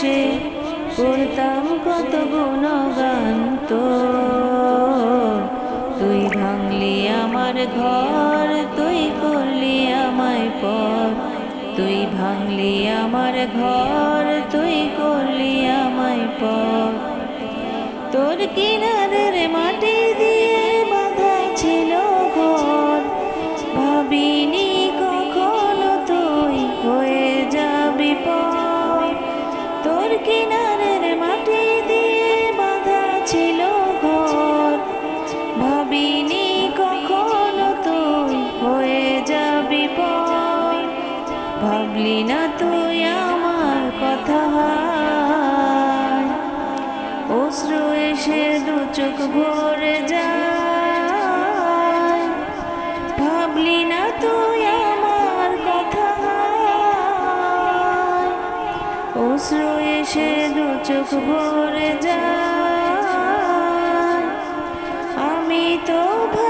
বসে করতাম কত গুণগান তো। তুই ভাঙলি আমার ঘর, তুই করলি আমায় পর তুই ভাঙলি আমার ঘর, তুই করলি আমায় পর তোর কিনারের ভাবলি না তুই আমার কথা অশ্রু এসে দু চোখ ভরে যায়। ভাবলি না তুই আমার কথা অশ্রু এসে দু চোখ ভরে যায়। আমি তো ভাবিনি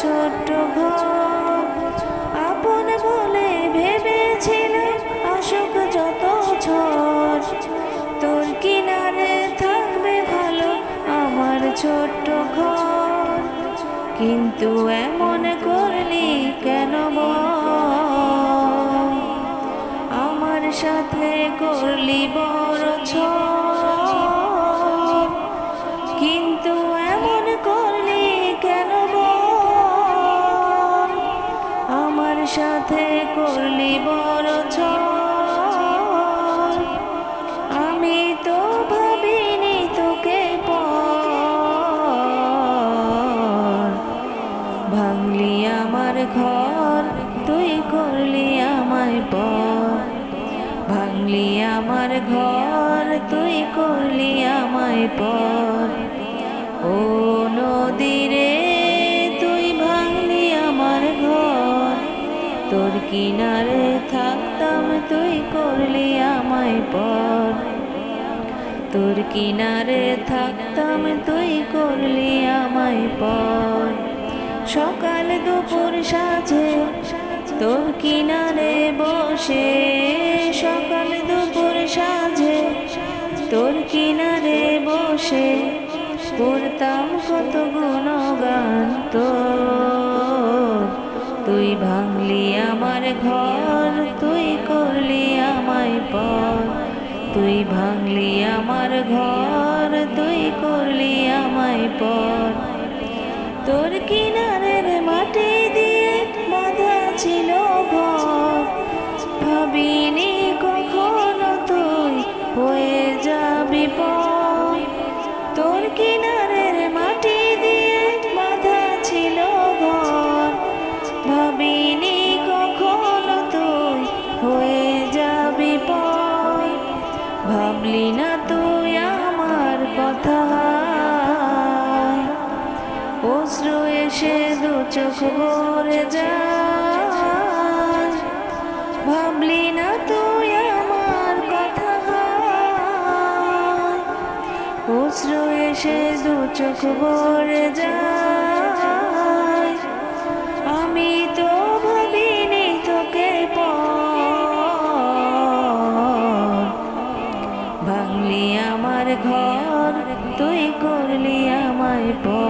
ছোট্ট ঘর আপন বলে ভেবেছিল আসুক যত ছল তোর কিনারে থাকবে ভালো আমার ছোট্ট ঘর। কিন্তু এমন করলি সাথে করলি বড় আমি তো ভাবিনি তোকে আমার ঘর, তুই করলি আমায় পর। ভাঙলি আমার ঘর, তুই করলি আমায় পর। ও নদীরে তোর কিনারে থাকতাম তুই করলি আমায় পর তোর কিনারে থাকতাম তুই করলি আমায় পর সকাল দুপুর সাজে তোর কিনারে বসে, সকাল দুপুর সাজে তোর কিনারে বসে করতাম কত গুণগান তোর। তুই ভাঙলি ঘর তুই করলি আমায় পর তুই ভাঙলি আমার ঘর, তুই করলি আমায় পর তোর কিনারের মাটি দিয়ে বাঁধা ছিল ঘর, ভাবিনি অশ্রু এসে দু চোখ ভরে যায়। ভাবলি না তুই আমার কথা অশ্রু এসে দু চোখ ভরে যায়। আমি তো ভাবিনি তোকে ভাঙলি আমার ঘর, তুই করলি আমায় পর।